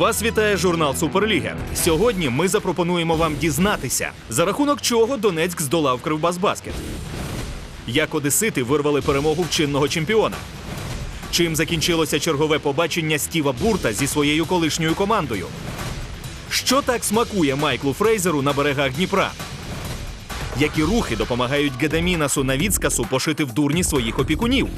Вас вітає журнал Суперліга. Сьогодні ми запропонуємо вам дізнатися, за рахунок чого Донецьк здолав Кривбасбаскет. Як одесити вирвали перемогу в чинного чемпіона. Чим закінчилося чергове побачення Стіва Бурта зі своєю колишньою командою? Що так смакує Майклу Фрейзеру на берегах Дніпра? Які рухи допомагають Гедамінасу Навіцкасу пошити в дурні своїх опікунів?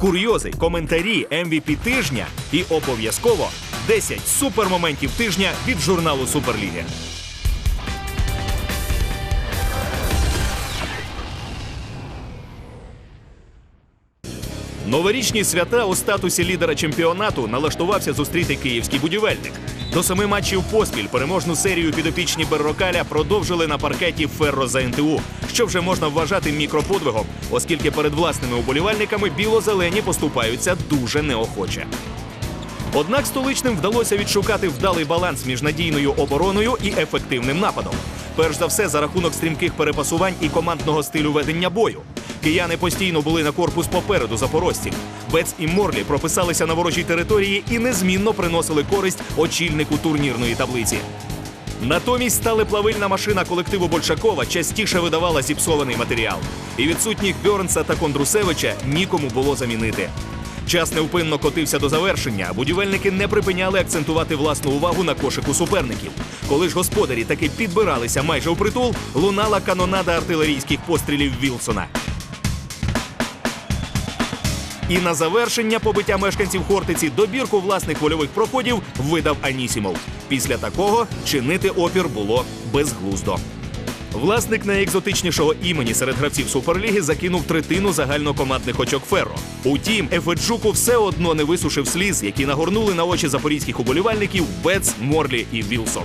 Курйози, коментарі, MVP тижня і обов'язково 10 супермоментів тижня від журналу Суперліги. Новорічні свята у статусі лідера чемпіонату налаштувався зустріти київський будівельник. До семи матчів поспіль переможну серію підопічні Беррокаля продовжили на паркеті Ферро за НТУ, що вже можна вважати мікроподвигом, оскільки перед власними уболівальниками біло-зелені поступаються дуже неохоче. Однак столичним вдалося відшукати вдалий баланс між надійною обороною і ефективним нападом. Перш за все, за рахунок стрімких перепасувань і командного стилю ведення бою. Кияни постійно були на корпус попереду запорожців. Бец і Морлі прописалися на ворожій території і незмінно приносили користь очільнику турнірної таблиці. Натомість сталеплавильна машина колективу Большакова частіше видавала зіпсований матеріал. І відсутніх Бьорнса та Кондрусевича нікому було замінити. Час невпинно котився до завершення, а будівельники не припиняли акцентувати власну увагу на кошику суперників. Коли ж господарі таки підбиралися майже у притул, лунала канонада артилерійських пострілів Вілсона. І на завершення побиття мешканців Хортиці добірку власних вольових проходів видав Анісімов. Після такого чинити опір було безглуздо. Власник найекзотичнішого імені серед гравців Суперліги закинув третину загальнокомандних очок Ферро. Утім, Ефеджуку все одно не висушив сліз, які нагорнули на очі запорізьких уболівальників Бец, Морлі і Вілсон.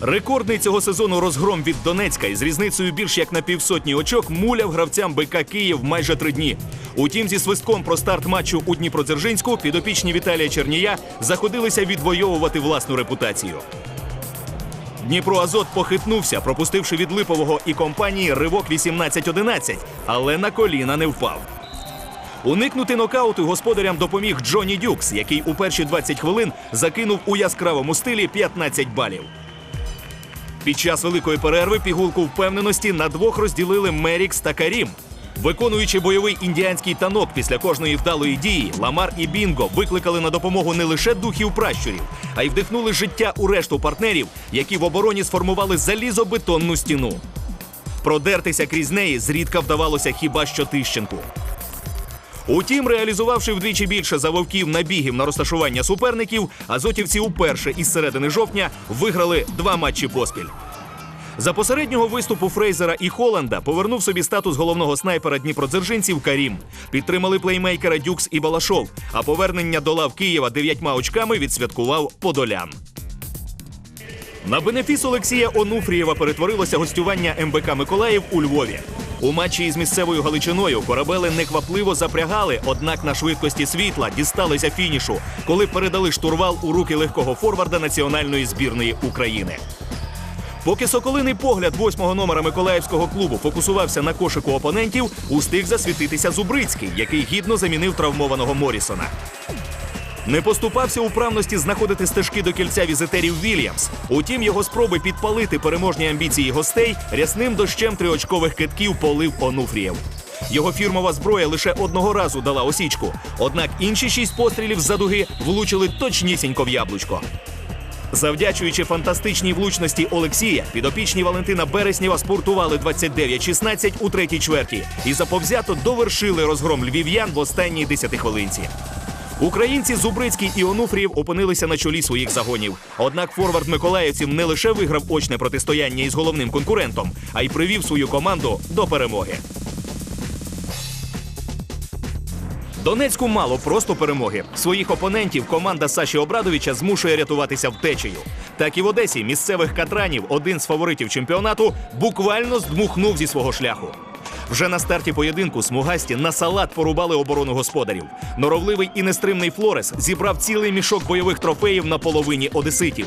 Рекордний цього сезону розгром від Донецька із різницею більш як на півсотні очок муляв гравцям БК Київ майже три дні. Утім, зі свистком про старт матчу у Дніпродзержинську підопічні Віталія Чернія заходилися відвоювати власну репутацію. Дніпро Азот похитнувся, пропустивши від Липового і компанії ривок 18-11, але на коліна не впав. Уникнути нокауту господарям допоміг Джоні Дюкс, який у перші 20 хвилин закинув у яскравому стилі 15 балів. Під час великої перерви пігулку впевненості на двох розділили Мерікс та Карім. Виконуючи бойовий індіанський танок після кожної вдалої дії, Ламар і Бінго викликали на допомогу не лише духів пращурів, а й вдихнули життя у решту партнерів, які в обороні сформували залізобетонну стіну. Продертися крізь неї зрідка вдавалося хіба що Тищенку. Утім, реалізувавши вдвічі більше за вовків набігів на розташування суперників, азотівці уперше із середини жовтня виграли два матчі поспіль. За посереднього виступу Фрейзера і Холланда повернув собі статус головного снайпера дніпродзержинців Карім. Підтримали плеймейкера Дюкс і Балашов. А повернення до лав Києва дев'ятьма очками відсвяткував Подолян. На бенефіс Олексія Онуфрієва перетворилося гостювання МБК Миколаїв у Львові. У матчі із місцевою Галичиною корабели неквапливо запрягали, однак на швидкості світла дісталися фінішу, коли передали штурвал у руки легкого форварда національної збірної України. Поки соколиний погляд восьмого номера миколаївського клубу фокусувався на кошику опонентів, устиг засвітитися Зубрицький, який гідно замінив травмованого Морісона. Не поступався у правності знаходити стежки до кільця візитерів Вільямс. Утім, його спроби підпалити переможні амбіції гостей рясним дощем триочкових китків полив Онуфрієв. Його фірмова зброя лише одного разу дала осічку, однак інші шість пострілів з-за дуги влучили точнісінько в яблучко. Завдячуючи фантастичній влучності Олексія, підопічні Валентина Береснєва спортували 29-16 у третій чверті і заповзято довершили розгром львів'ян в останній десятихвилинці. Українці Зубрицький і Онуфрієв опинилися на чолі своїх загонів. Однак форвард миколаївців не лише виграв очне протистояння із головним конкурентом, а й привів свою команду до перемоги. Донецьку мало просто перемоги. Своїх опонентів команда Саші Обрадовича змушує рятуватися втечею. Так і в Одесі місцевих катранів один з фаворитів чемпіонату буквально здмухнув зі свого шляху. Вже на старті поєдинку смугасті на салат порубали оборону господарів. Норовливий і нестримний Флорес зібрав цілий мішок бойових трофеїв на половині одеситів.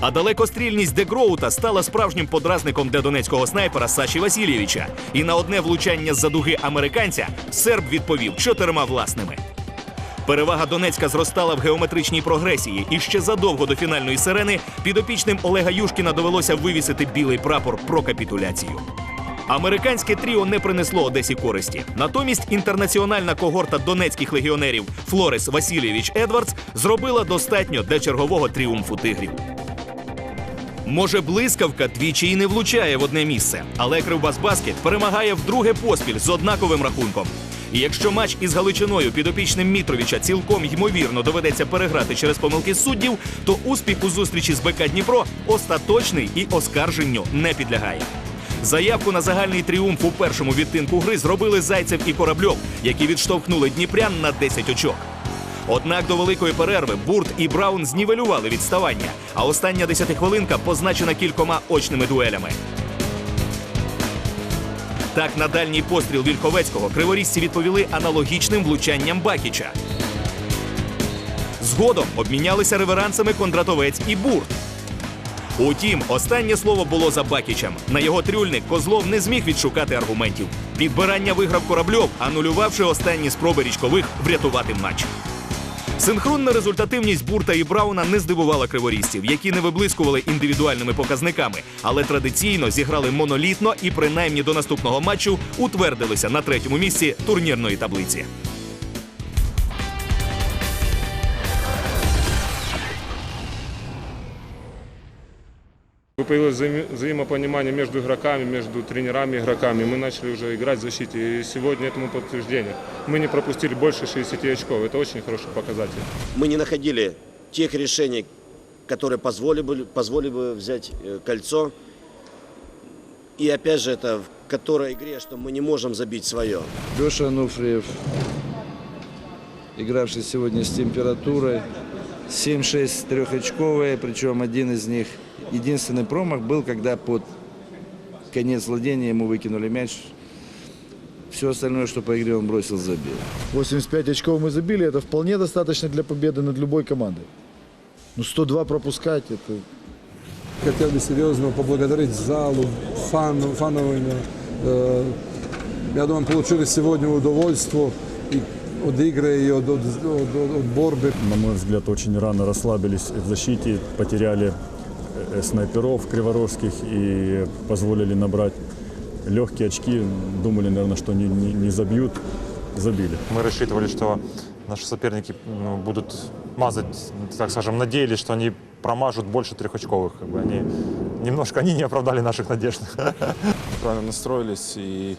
А далекострільність Дегроута стала справжнім подразником для донецького снайпера Саші Васильєвича. І на одне влучання з-за дуги американця серб відповів чотирма власними. Перевага Донецька зростала в геометричній прогресії, і ще задовго до фінальної сирени підопічним Олега Юшкіна довелося вивісити білий прапор про капітуляцію. Американське тріо не принесло Одесі користі. Натомість інтернаціональна когорта донецьких легіонерів Флорес Васильєвич Едвардс зробила достатньо для чергового тріумфу тигрів. Може, блискавка двічі і не влучає в одне місце, але Кривбасбаскет перемагає вдруге поспіль з однаковим рахунком. І якщо матч із Галичиною підопічним Мітровича цілком ймовірно доведеться переграти через помилки суддів, то успіх у зустрічі з БК Дніпро остаточний і оскарженню не підлягає. Заявку на загальний тріумф у першому відтинку гри зробили Зайцев і Корабльов, які відштовхнули Дніпрян на 10 очок. Однак до великої перерви Бурт і Браун знівелювали відставання, а остання десятихвилинка позначена кількома очними дуелями. Так, на дальній постріл Вільховецького криворізці відповіли аналогічним влучанням Бакіча. Згодом обмінялися реверансами Кондратовець і Бурт. Утім, останнє слово було за Бакічем. На його трюльник Козлов не зміг відшукати аргументів. Підбирання виграв Корабльов, анулювавши останні спроби річкових врятувати матч. Синхронна результативність Бурта і Брауна не здивувала криворізців, які не виблискували індивідуальними показниками, але традиційно зіграли монолітно і принаймні до наступного матчу утвердилися на третьому місці турнірної таблиці. Появилось взаим- взаимопонимание между игроками, между тренерами и игроками. Мы начали уже играть в защите, и сегодня этому подтверждение. Мы не пропустили больше 60 очков. Это очень хороший показатель. Мы не находили тех решений, которые позволили бы, позволили бы взять э, кольцо. И опять же, это в которой игре, что мы не можем забить свое. Леша Ануфриев, игравший сегодня с температурой. 7-6 трехочковые, причем один из них, единственный промах был, когда под конец владения ему выкинули мяч. Все остальное, что по игре он бросил, забил. 85 очков мы забили, это вполне достаточно для победы над любой командой. Ну, 102 пропускать, это Хотел бы серьезно поблагодарить залу, фан, фановыми. Э, Я думаю, получили сегодня удовольствие и от игры, и от, от, от, от борьбы. на мой взгляд, очень рано расслабились в защите, потеряли снайперов криворожских и позволили набрать легкие очки. Думали, наверное, что не, не- не забьют, забили. Мы рассчитывали, что наши соперники ну, будут мазать, так скажем, надеялись, что они промажут больше трехочковых. Как бы они немножко они не оправдали наших надежд. правильно настроились и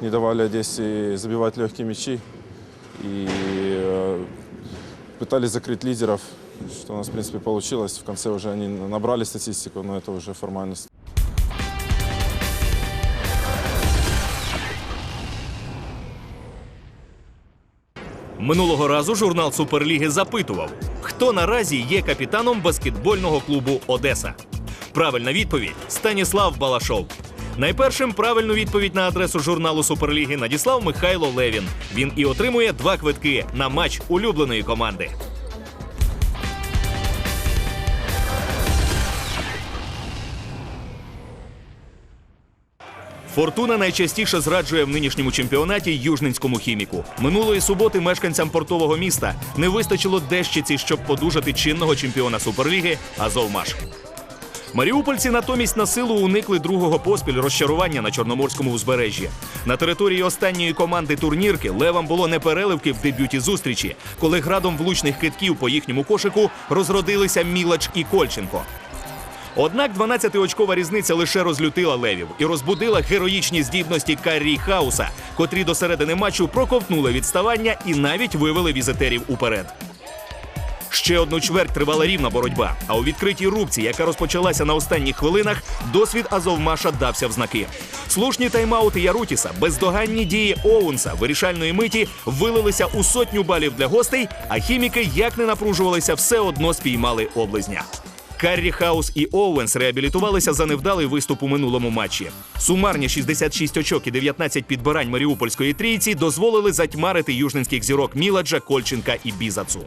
не давали Одессе забивать легкие мячи. И э, пытались закрыть лидеров, что у нас, в принципе, получилось. В конце уже они набрали статистику, но это уже формальность. Минулого разу журнал Суперліги запитував, хто наразі є капітаном баскетбольного клубу Одеса. Правильна відповідь Станіслав Балашов. Найпершим правильну відповідь на адресу журналу Суперліги надіслав Михайло Левін. Він і отримує два квитки на матч улюбленої команди. Фортуна найчастіше зраджує в нинішньому чемпіонаті южненському хіміку. Минулої суботи мешканцям портового міста не вистачило дещиці, щоб подужати чинного чемпіона Суперліги Азовмаш. Маріупольці натомість на силу уникли другого поспіль розчарування на чорноморському узбережжі. На території останньої команди турнірки левам було не переливки в дебюті зустрічі, коли градом влучних китків по їхньому кошику розродилися Мілач і Кольченко. Однак 12-очкова різниця лише розлютила левів і розбудила героїчні здібності Каррі Хауса, котрі до середини матчу проковтнули відставання і навіть вивели візитерів уперед. Ще одну чверть тривала рівна боротьба. А у відкритій рубці, яка розпочалася на останніх хвилинах, досвід Азовмаша дався в знаки. Слушні тайм-аути Ярутіса, бездоганні дії Оуенса вирішальної миті вилилися у сотню балів для гостей, а хіміки, як не напружувалися, все одно спіймали облизня. Каррі Хаус і Оуенс реабілітувалися за невдалий виступ у минулому матчі. Сумарні 66 очок і 19 підбирань Маріупольської трійці дозволили затьмарити южненських зірок Міладжа, Кольченка і Бізацу.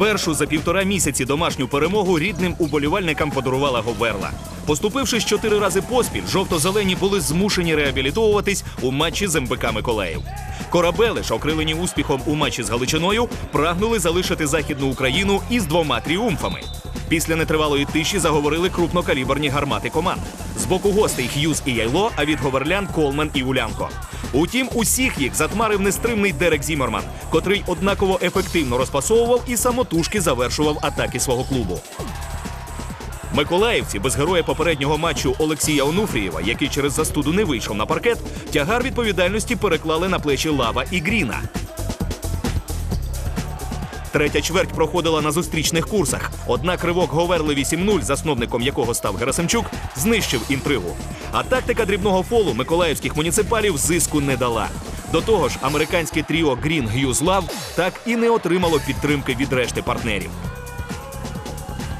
Першу за півтора місяці домашню перемогу рідним уболівальникам подарувала Говерла. Поступившись чотири рази поспіль, жовто-зелені були змушені реабілітовуватись у матчі з МБК Миколаїв. Корабели ж, окрилені успіхом у матчі з Галичиною, прагнули залишити західну Україну із двома тріумфами. Після нетривалої тиші заговорили крупнокаліберні гармати команд. З боку гостей Х'юз і Яйло, а від говерлян Колмен і Улянко. Утім, усіх їх затмарив нестримний Дерек Зімерман, котрий однаково ефективно розпасовував і самотужки завершував атаки свого клубу. Миколаївці без героя попереднього матчу Олексія Онуфрієва, який через застуду не вийшов на паркет, тягар відповідальності переклали на плечі Лава і Гріна. Третя чверть проходила на зустрічних курсах. Однак ривок Говерли 8-0, засновником якого став Герасимчук, знищив інтригу. А тактика дрібного фолу миколаївських муніципалів зиску не дала. До того ж, американське тріо Грін Hughes Love так і не отримало підтримки від решти партнерів.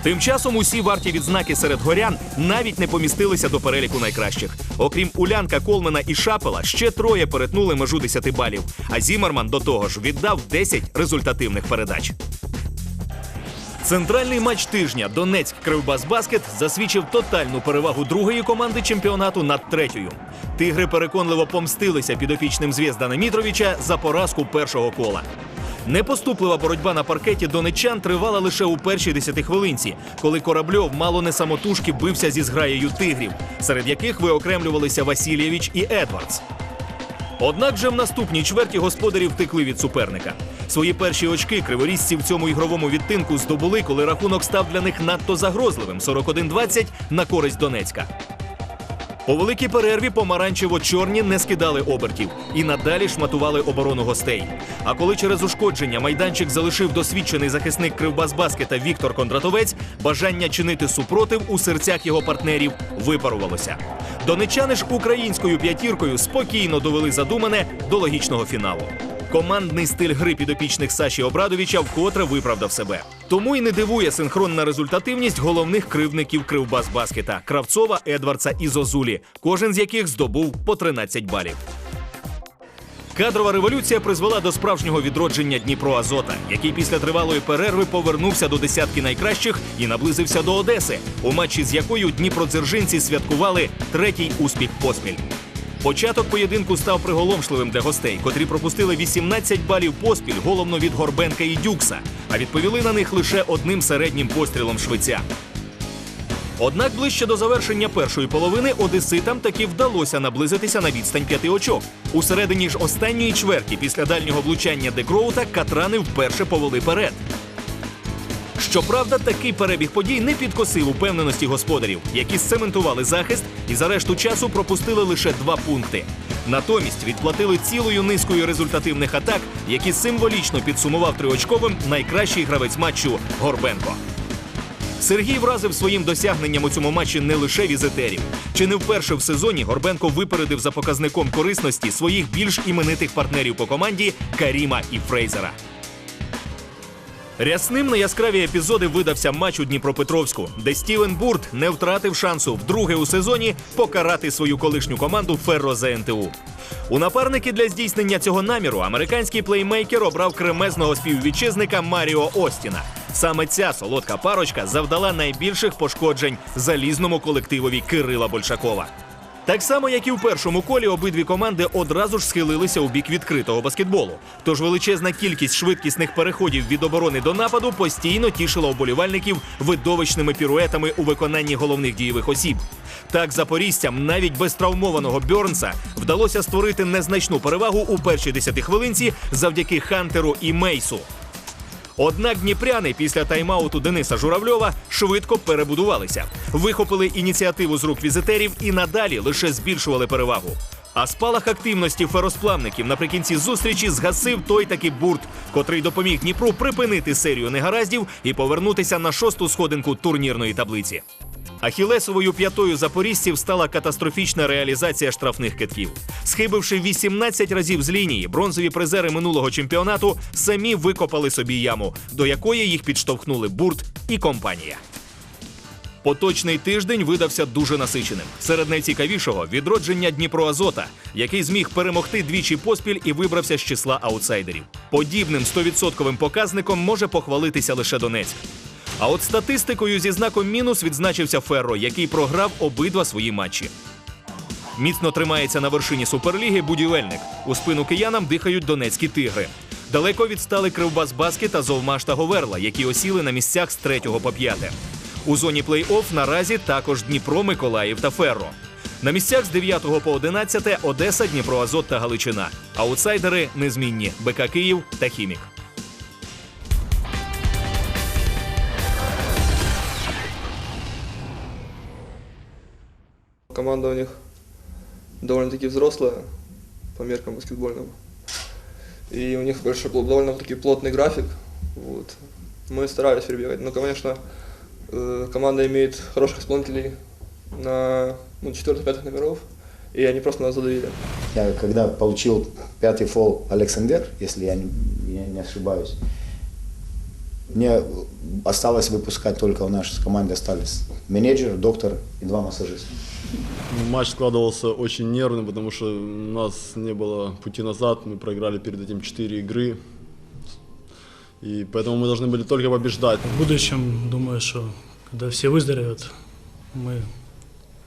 Тим часом усі варті відзнаки серед горян навіть не помістилися до переліку найкращих. Окрім Улянка, Колмена і Шапела, ще троє перетнули межу 10 балів. А Зімерман до того ж віддав 10 результативних передач. Центральний матч тижня Донецьк Кривбас-Баскет засвідчив тотальну перевагу другої команди чемпіонату над третьою. Тигри переконливо помстилися підопічним Звєздана Мітровича за поразку першого кола. Непоступлива боротьба на паркеті донеччан тривала лише у першій десятихвилинці, коли Корабльов мало не самотужки бився зі зграєю тигрів, серед яких виокремлювалися Васильєвич і Едвардс. Однак же в наступній чверті господарі втекли від суперника. Свої перші очки криворізці в цьому ігровому відтинку здобули, коли рахунок став для них надто загрозливим 41-20 на користь Донецька. У великій перерві помаранчево-чорні не скидали обертів і надалі шматували оборону гостей. А коли через ушкодження майданчик залишив досвідчений захисник Кривбасбаскета Віктор Кондратовець, бажання чинити супротив у серцях його партнерів випарувалося. Донечани ж українською п'ятіркою спокійно довели задумане до логічного фіналу. Командний стиль гри підопічних Саші Обрадовича вкотре виправдав себе. Тому й не дивує синхронна результативність головних кривдників Кривбасбаскета Кравцова, Едвардса і Зозулі, кожен з яких здобув по 13 балів. Кадрова революція призвела до справжнього відродження Дніпро Азота, який після тривалої перерви повернувся до десятки найкращих і наблизився до Одеси, у матчі з якою дніпродзержинці святкували третій успіх поспіль. Початок поєдинку став приголомшливим для гостей, котрі пропустили 18 балів поспіль головно від Горбенка і Дюкса, а відповіли на них лише одним середнім пострілом швеця. Однак ближче до завершення першої половини одеситам таки вдалося наблизитися на відстань п'яти очок. У середині ж останньої чверті після дальнього влучання Декроута катрани вперше повели перед. Щоправда, такий перебіг подій не підкосив упевненості господарів, які сцементували захист і за решту часу пропустили лише два пункти. Натомість відплатили цілою низкою результативних атак, які символічно підсумував триочковим найкращий гравець матчу Горбенко. Сергій вразив своїм досягненням у цьому матчі не лише візитерів. Чи не вперше в сезоні Горбенко випередив за показником корисності своїх більш іменитих партнерів по команді Каріма і Фрейзера. Рясним на яскраві епізоди видався матч у Дніпропетровську, де Стівен Бурт не втратив шансу вдруге у сезоні покарати свою колишню команду Ферро ЗНТУ. У напарники для здійснення цього наміру американський плеймейкер обрав кремезного співвітчизника Маріо Остіна. Саме ця солодка парочка завдала найбільших пошкоджень залізному колективові Кирила Большакова. Так само, як і в першому колі, обидві команди одразу ж схилилися у бік відкритого баскетболу. Тож величезна кількість швидкісних переходів від оборони до нападу постійно тішила оболівальників видовищними піруетами у виконанні головних дієвих осіб. Так запорізцям навіть без травмованого Бьорнса вдалося створити незначну перевагу у першій десятихвилинці завдяки Хантеру і Мейсу. Однак дніпряни після тайм-ауту Дениса Журавльова швидко перебудувалися, вихопили ініціативу з рук візитерів і надалі лише збільшували перевагу. А спалах активності феросплавників наприкінці зустрічі згасив той таки бурт, котрий допоміг Дніпру припинити серію негараздів і повернутися на шосту сходинку турнірної таблиці. Ахілесовою п'ятою запорізців стала катастрофічна реалізація штрафних китків. Схибивши 18 разів з лінії, бронзові призери минулого чемпіонату самі викопали собі яму, до якої їх підштовхнули бурт і компанія. Поточний тиждень видався дуже насиченим. Серед найцікавішого відродження Дніпроазота, який зміг перемогти двічі поспіль і вибрався з числа аутсайдерів. Подібним 100% показником може похвалитися лише Донецьк. А от статистикою зі знаком мінус відзначився Ферро, який програв обидва свої матчі. Міцно тримається на вершині суперліги будівельник. У спину киянам дихають донецькі тигри. Далеко відстали Кривбас Баскет та Зовмаш та Говерла, які осіли на місцях з 3 по 5. У зоні плей-офф наразі також Дніпро, Миколаїв та Ферро. На місцях з 9 по 11 Одеса, Дніпро, Азот та Галичина. Аутсайдери незмінні БК Київ та Хімік. Команда у них довольно-таки взрослая по меркам баскетбольным. И у них большой, довольно-таки плотный график. Вот. Мы старались перебегать. Но, конечно, э, команда имеет хороших исполнителей на ну, 4-5 номеров, и они просто нас задавили. Я когда получил пятый фол Александр, если я не, я не ошибаюсь, мне осталось выпускать только у нашей команды остались менеджер, доктор и два массажиста. Матч складывался очень нервный, потому что у нас не было пути назад. Мы проиграли перед этим 4 игры. И поэтому мы должны были только побеждать. В будущем, думаю, что когда все выздоровеют, мы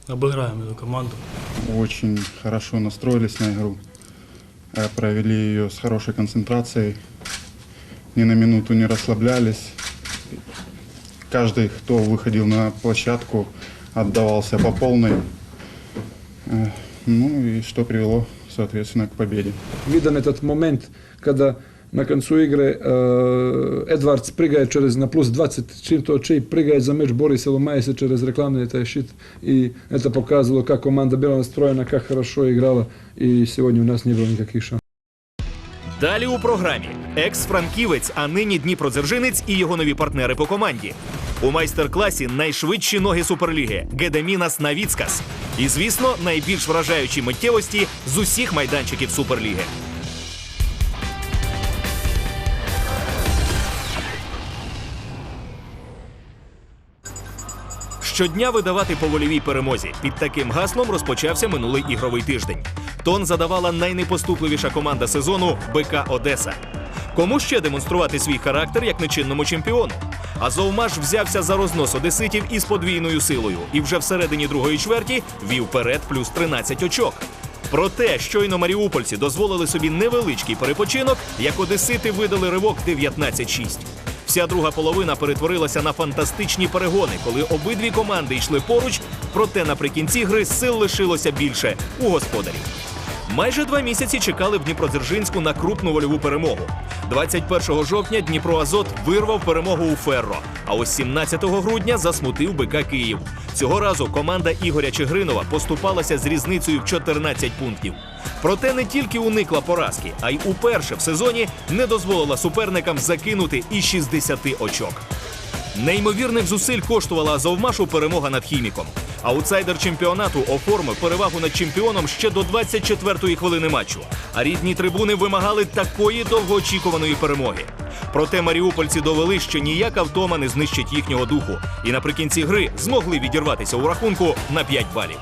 обыграем эту команду. Очень хорошо настроились на игру. Э, Провели ее с хорошей концентрацией ни на минуту не расслаблялись. Каждый, кто выходил на площадку, отдавался по полной. Э, ну и что привело, соответственно, к победе. Виден этот момент, когда на концу игры uh, Edwards prigaje čez na plus 20, čim to čiji prigaje za meč Borisa Lomajsa čez reklamni taj šit i eto pokazalo kako komanda bila nastrojena, kako хорошо играла, и сегодня у нас не было никаких шансов. Далі у програмі екс-франківець, а нині Дніпродзержинець і його нові партнери по команді. У майстер-класі найшвидші ноги суперліги Гедемінас Навіцкас. І, звісно, найбільш вражаючі миттєвості з усіх майданчиків суперліги. Щодня видавати по вольовій перемозі. Під таким гаслом розпочався минулий ігровий тиждень. Тон задавала найнепоступливіша команда сезону БК Одеса. Кому ще демонструвати свій характер як нечинному чемпіону? Азовмаш взявся за рознос одеситів із подвійною силою і вже всередині другої чверті вів перед плюс 13 очок. Проте щойно маріупольці дозволили собі невеличкий перепочинок, як одесити видали ривок 19-6. Вся друга половина перетворилася на фантастичні перегони, коли обидві команди йшли поруч, проте наприкінці гри сил лишилося більше у господарів. Майже два місяці чекали в Дніпродзержинську на крупну вольову перемогу. 21 жовтня Дніпро Азот вирвав перемогу у Ферро. А ось 17 грудня засмутив БК Київ. Цього разу команда Ігоря Чигринова поступалася з різницею в 14 пунктів. Проте не тільки уникла поразки, а й уперше в сезоні не дозволила суперникам закинути і 60 очок. Неймовірних зусиль коштувала Азовмашу перемога над хіміком. Аутсайдер чемпіонату оформив перевагу над чемпіоном ще до 24-ї хвилини матчу. А рідні трибуни вимагали такої довгоочікуваної перемоги. Проте маріупольці довели, що ніяка втома не знищить їхнього духу, і наприкінці гри змогли відірватися у рахунку на 5 балів.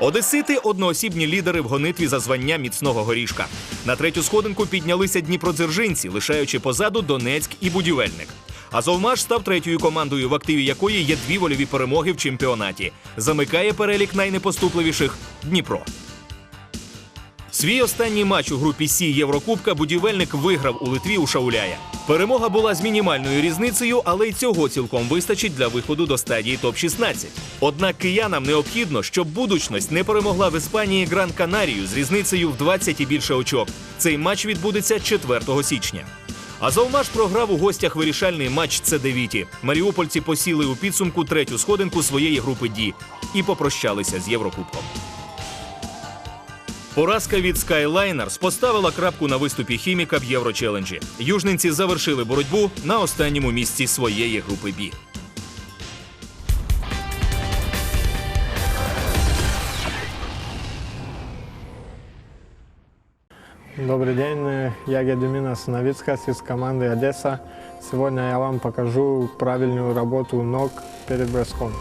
Одесити одноосібні лідери в гонитві за звання міцного горішка. На третю сходинку піднялися дніпродзержинці, лишаючи позаду Донецьк і будівельник. Азовмаш став третьою командою, в активі якої є дві вольові перемоги в чемпіонаті. Замикає перелік найнепоступливіших Дніпро. Свій останній матч у групі Сі Єврокубка будівельник виграв у Литві у Шауляя. Перемога була з мінімальною різницею, але й цього цілком вистачить для виходу до стадії топ-16. Однак киянам необхідно, щоб будучність не перемогла в Іспанії Гран Канарію з різницею в 20 і більше очок. Цей матч відбудеться 4 січня. Азовмаш програв у гостях вирішальний матч Цедевіті. Маріупольці посіли у підсумку третю сходинку своєї групи Ді і попрощалися з Єврокубком. Поразка від Skyliners поставила крапку на виступі хіміка в Єврочеленджі. Южненці завершили боротьбу на останньому місці своєї групи Бі. Добрый день, я Гедеминас Новицкас из команды Одесса. Сегодня я вам покажу правильную работу ног перед броском.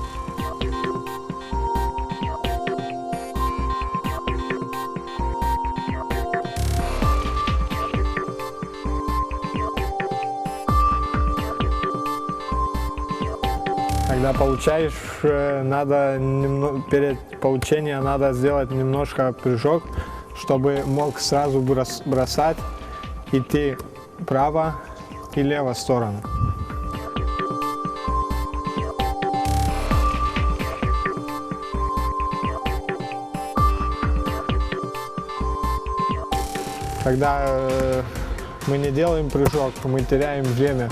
Когда получаешь, э, надо перед получением надо сделать немножко прыжок, чтобы мог сразу брос- бросать, идти право и лево сторону. Когда э, мы не делаем прыжок, мы теряем время.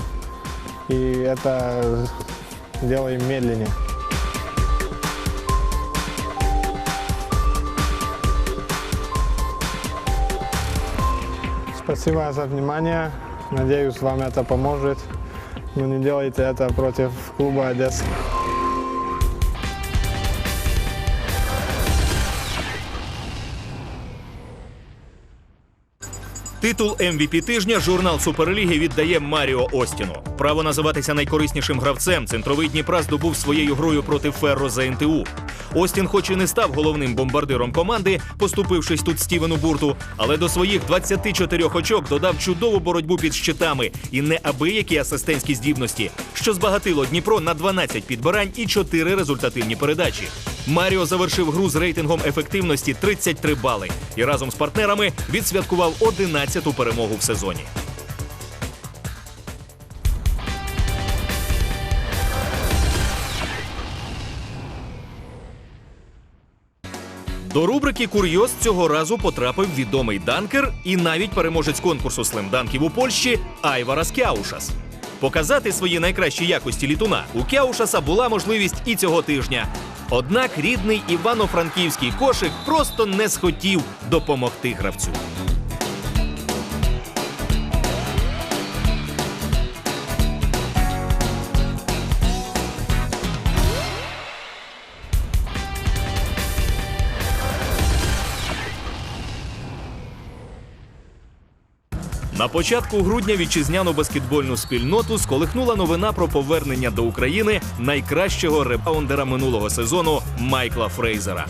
И это делаем медленнее. Спасибо за внимание. Надеюсь, вам это поможет. Но не делайте это против клуба Одесса. Титул MVP тижня журнал Суперліги віддає Маріо Остіну. Право називатися найкориснішим гравцем центровий Дніпра здобув своєю грою проти Ферро за НТУ. Остін, хоч і не став головним бомбардиром команди, поступившись тут Стівену Бурту, але до своїх 24 очок додав чудову боротьбу під щитами і неабиякі асистентські здібності, що збагатило Дніпро на 12 підбирань і 4 результативні передачі. Маріо завершив гру з рейтингом ефективності 33 бали і разом з партнерами відсвяткував 11-ту перемогу в сезоні. До рубрики Курйоз цього разу потрапив відомий данкер і навіть переможець конкурсу слемданків у Польщі Айварас Кяушас. Показати свої найкращі якості літуна у Кяушаса була можливість і цього тижня. Однак рідний івано-франківський кошик просто не схотів допомогти гравцю. На початку грудня вітчизняну баскетбольну спільноту сколихнула новина про повернення до України найкращого ребаундера минулого сезону Майкла Фрейзера.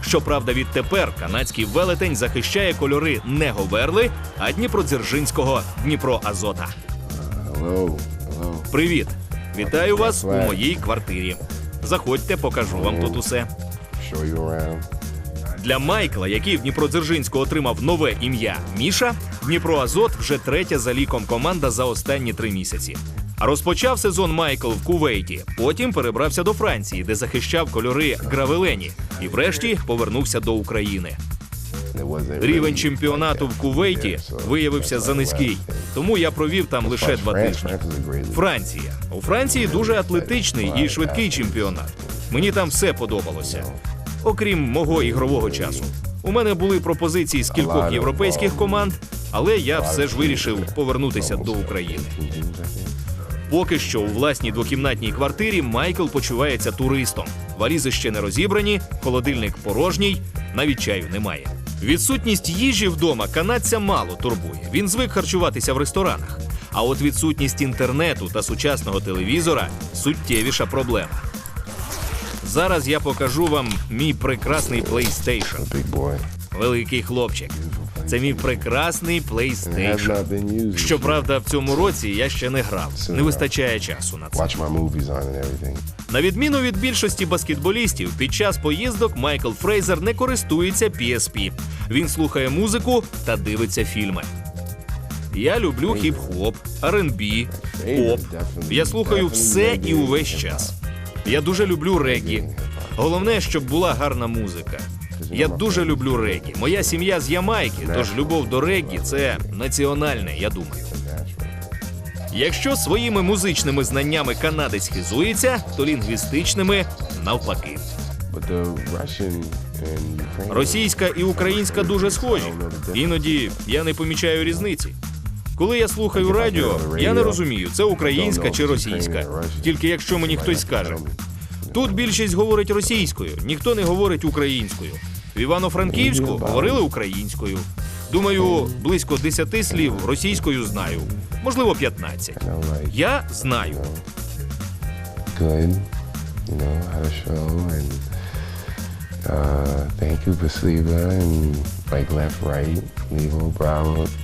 Щоправда, відтепер канадський велетень захищає кольори не Говерли, а Дніпродзержинського Дніпро Азота. Привіт! Вітаю вас у моїй квартирі. Заходьте, покажу вам тут усе. Для Майкла, який в Дніпродзержинську отримав нове ім'я Міша, Дніпро Азот вже третя за ліком команда за останні три місяці. Розпочав сезон Майкл в Кувейті, потім перебрався до Франції, де захищав кольори Гравелені, і врешті повернувся до України. Рівень чемпіонату в Кувейті виявився за низький, тому я провів там лише два тижні. Франція. У Франції дуже атлетичний і швидкий чемпіонат. Мені там все подобалося, окрім мого ігрового часу. У мене були пропозиції з кількох європейських команд, але я все ж вирішив повернутися до України. Поки що у власній двокімнатній квартирі Майкл почувається туристом. Валізи ще не розібрані, холодильник порожній, навіть чаю немає. Відсутність їжі вдома канадця мало турбує. Він звик харчуватися в ресторанах. А от відсутність інтернету та сучасного телевізора суттєвіша проблема. Зараз я покажу вам мій прекрасний PlayStation. Великий хлопчик. Це мій прекрасний PlayStation. Щоправда, в цьому році я ще не грав. Не вистачає часу на це. На відміну від більшості баскетболістів, під час поїздок Майкл Фрейзер не користується PSP. Він слухає музику та дивиться фільми. Я люблю хіп-хоп, R&B, поп. Я слухаю все і увесь час. Я дуже люблю регі. Головне, щоб була гарна музика. Я дуже люблю регі. Моя сім'я з Ямайки, тож любов до регі це національне, я думаю. Якщо своїми музичними знаннями канадець хизується, то лінгвістичними навпаки. Російська і українська дуже схожі. Іноді я не помічаю різниці. Коли я слухаю радіо, я не розумію, це українська чи російська. Тільки якщо мені хтось скаже. Тут більшість говорить російською, ніхто не говорить українською. В Івано-Франківську говорили українською. Думаю, близько 10 слів російською знаю, можливо, 15. Я знаю. uh, thank you, like left, right.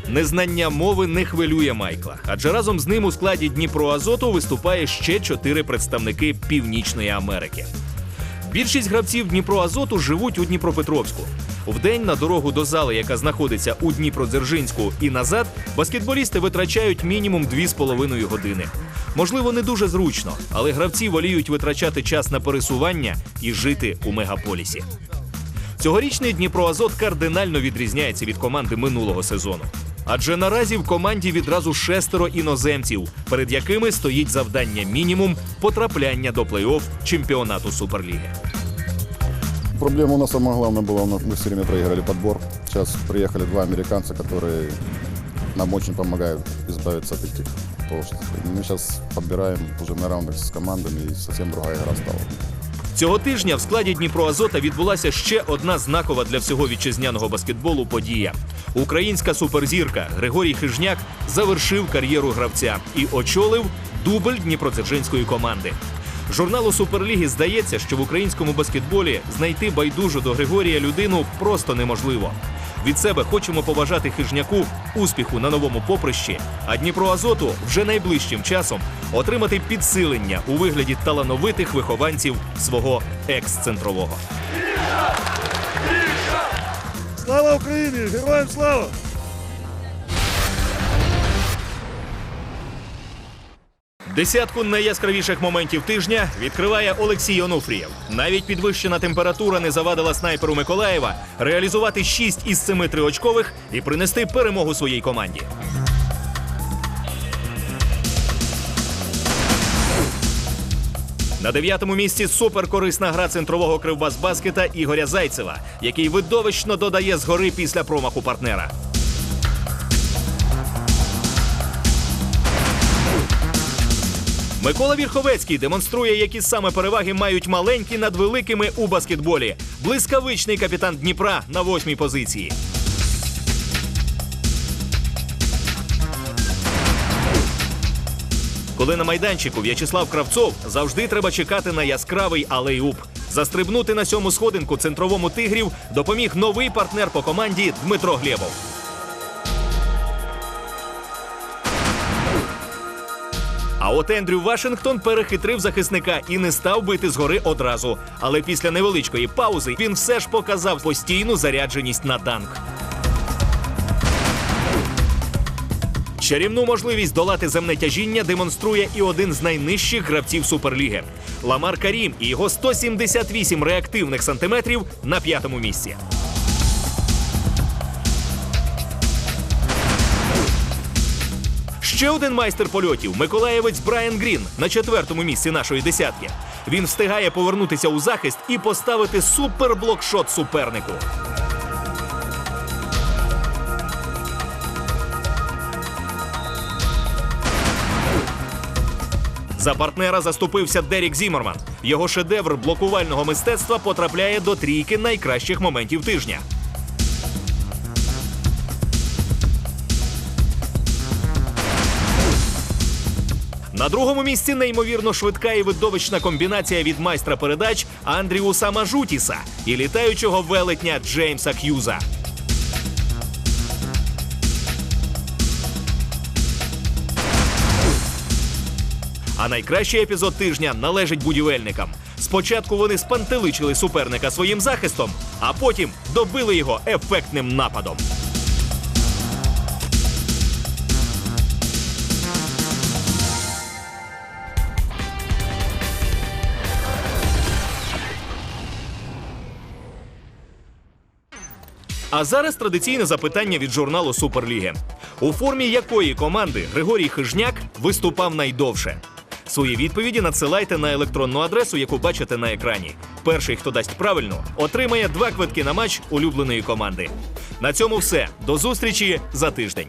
Незнання мови не хвилює Майкла, адже разом з ним у складі Дніпро Азоту виступає ще чотири представники Північної Америки. Більшість гравців Дніпро Азоту живуть у Дніпропетровську. Вдень на дорогу до зали, яка знаходиться у Дніпродзержинську, і назад, баскетболісти витрачають мінімум 2,5 години. Можливо, не дуже зручно, але гравці воліють витрачати час на пересування і жити у мегаполісі. Цьогорічний Дніпро Азот кардинально відрізняється від команди минулого сезону. Адже наразі в команді відразу шестеро іноземців, перед якими стоїть завдання мінімум потрапляння до плей-офф чемпіонату Суперліги. Проблема у нас самая главная была, у нас- мы все время проиграли подбор. Сейчас приехали два американца, которые нам очень помогают избавиться от этих толстых. Мы сейчас подбираем уже на раундах с командами, и совсем другая игра стала. Цього тижня в складі Дніпро Азота відбулася ще одна знакова для всього вітчизняного баскетболу подія. Українська суперзірка Григорій Хижняк завершив кар'єру гравця і очолив дубль Дніпродзержинської команди. Журналу Суперліги здається, що в українському баскетболі знайти байдужу до Григорія людину просто неможливо. Від себе хочемо побажати хижняку успіху на новому поприщі, а Дніпро Азоту вже найближчим часом отримати підсилення у вигляді талановитих вихованців свого екс-центрового. Слава Україні! Героям слава! Десятку найяскравіших моментів тижня відкриває Олексій Онуфрієв. Навіть підвищена температура не завадила снайперу Миколаєва реалізувати 6 із 7 триочкових і принести перемогу своїй команді. На дев'ятому місці суперкорисна гра центрового кривбасбаскета Ігоря Зайцева, який видовищно додає згори після промаху партнера. Микола Вірховецький демонструє, які саме переваги мають маленькі над великими у баскетболі. Блискавичний капітан Дніпра на восьмій позиції. Коли на майданчику В'ячеслав Кравцов завжди треба чекати на яскравий алейуп. Застрибнути на сьому сходинку центровому тигрів допоміг новий партнер по команді Дмитро Глєбов. А от Ендрю Вашингтон перехитрив захисника і не став бити згори одразу. Але після невеличкої паузи він все ж показав постійну зарядженість на танк. Чарівну можливість долати земне тяжіння демонструє і один з найнижчих гравців Суперліги Ламар Карім і його 178 реактивних сантиметрів на п'ятому місці. Ще один майстер польотів Миколаєвець Брайан Грін на четвертому місці нашої десятки. Він встигає повернутися у захист і поставити суперблокшот супернику. За партнера заступився Дерік Зімерман. Його шедевр блокувального мистецтва потрапляє до трійки найкращих моментів тижня. На другому місці неймовірно швидка і видовищна комбінація від майстра передач Андріуса Мажутіса і літаючого велетня Джеймса Х'юза. А найкращий епізод тижня належить будівельникам. Спочатку вони спантеличили суперника своїм захистом, а потім добили його ефектним нападом. А зараз традиційне запитання від журналу Суперліги. У формі якої команди Григорій Хижняк виступав найдовше? Свої відповіді надсилайте на електронну адресу, яку бачите на екрані. Перший, хто дасть правильно, отримає два квитки на матч улюбленої команди. На цьому все. До зустрічі за тиждень.